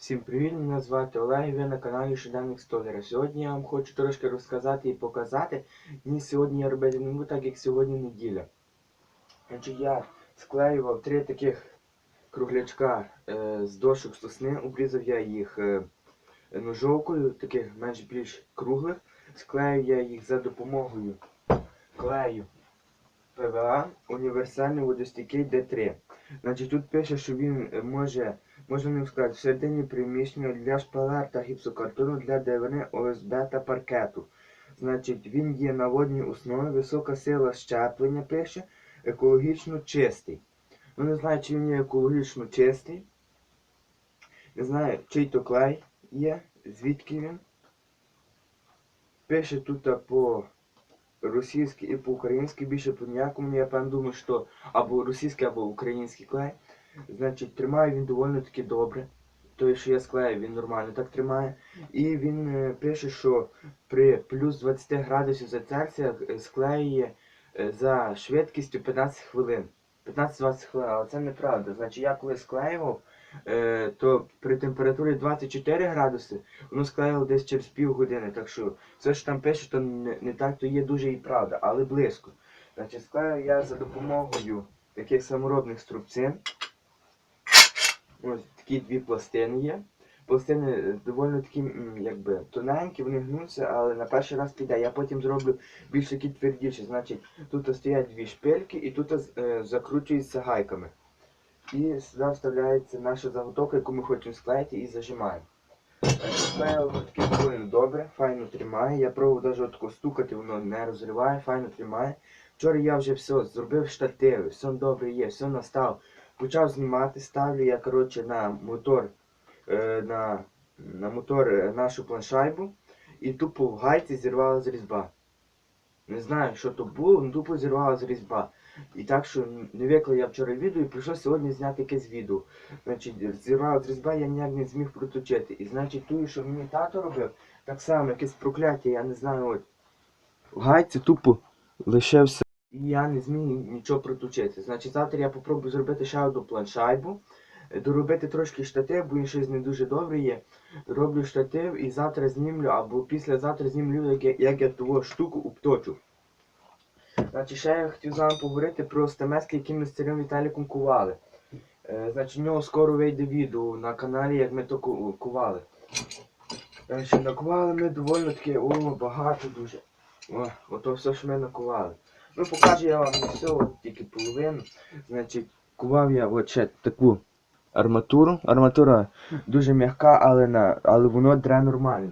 Всім привіт, мене звати Олег ви на каналі Щоденник Столера. Сьогодні я вам хочу трошки розказати і показати. Ні, сьогодні я робити не буду, так як сьогодні неділя. Значить, я склеював три таких круглячка е, з дошок сосни, обрізав я їх е, ножовкою, таких менш більш круглих. Склею я їх за допомогою клею ПВА універсальний водостійкий Д3. Значить, тут пише, що він е, може Не сказати, всередині приміщення для шпалер та гіпсокартону для деревини ОСБ та паркету. Значить, він є на водній основі, висока сила щеплення пише, екологічно чистий. Ну не знаю, чи він є екологічно чистий. Не знаю, чий то клей є, звідки він. Пише тут по російськи і по українськи, більше по ніякому. Я певно думаю, що або російський, або український клей. Значить, тримає він доволі таки добре. Той, що я склею, він нормально так тримає. І він е, пише, що при плюс 20 градусів за Цельсія е, склеює е, за швидкістю 15 хвилин. 15-20 хвилин, але це неправда. Значить, я коли склеював, то при температурі 24 градуси воно склеїло десь через півгодини. Так що все, що там пише, то не, не так, то є дуже і правда, але близько. Значить, склею я за допомогою таких саморобних струбцин. Ось такі дві пластини є. Пластини е, доволі такі якби тоненькі, вони гнуться, але на перший раз піде. Я потім зроблю більш такі твердіші. Значить, тут стоять дві шпильки і тут е, закручуються гайками. І сюди вставляється наша заготовка, яку ми хочемо склеїти і зажимаємо. Таке доволі добре, файно тримає. Я пробував навіть отако стукати, воно не розриває, файно тримає. Вчора я вже все зробив штативи, все добре є, все настав. Почав знімати, ставлю я коротше на мотор е, на, на мотор е, нашу планшайбу і тупо в гайці зірвалась різьба. Не знаю, що то було, але тупо зірвалась різьба. І так що не виклав я вчора відео і прийшов сьогодні зняти якесь відео. Значить, зірвалась різьба, я ніяк не зміг проточити. І значить, ту, що мені тато робив, так само якесь прокляття, я не знаю, от. В гайці тупо лишився. І я не зміг нічого проточити. Значить, завтра я попробую зробити ще одну планшайбу, е, доробити трошки штатив, бо він щось не дуже добрий є. Роблю штатив і завтра знімлю, або післязавтра знімлю, як я, як я ту штуку обточу. Значить, ще я хотів з вами поговорити про стамески, які ми з царем Віталіком кували. Е, значить, в нього скоро вийде відео на каналі, як ми то кували. Значить, накували ми доволі таки, о, багато дуже. О, ото все, що ми накували. Ну, покажу я вам не все, от тільки половину. Значить, кував я от ще таку арматуру. Арматура дуже м'яка, але на, але воно дре нормально.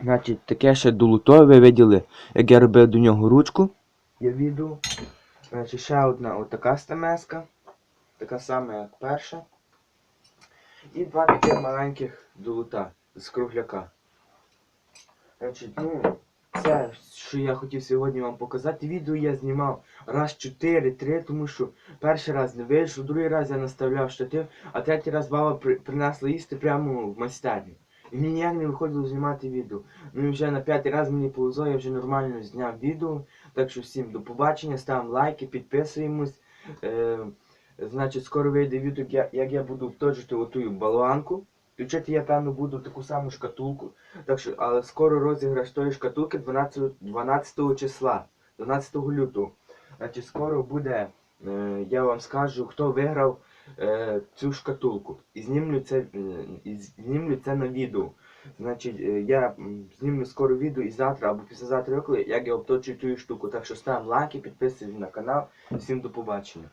Значить, таке ще долутове, ви виділи, як я робив до нього ручку. Я відео. Значить, ще одна отака стамеска. Така сама, як перша. І два таких маленьких долута з кругляка. Значить, ну, це, що я хотів сьогодні вам показати. Відео я знімав раз 4-3, тому що перший раз не вийшов, другий раз я наставляв штатив, а третій раз баба при, принесла їсти прямо в майстерню. І мені ніяк не виходило знімати відео. Ну і вже на п'ятий раз мені повезло, я вже нормально зняв відео. Так що всім до побачення, ставимо лайки, підписуємось. Е, значить, скоро вийде відео, як, я буду вточити оту баланку. Включити я певно буду таку саму шкатулку. Так що, але скоро розіграш тої шкатулки 12, 12 числа, 12 лютого. Значить, скоро буде, е, я вам скажу, хто виграв е, цю шкатулку. І знімлю це, е, і знімлю це на відео. Значить, е, я знімлю скоро відео і завтра або післязавтра, як я обточую ту штуку. Так що ставимо лайки, підписуйтесь на канал. Всім до побачення.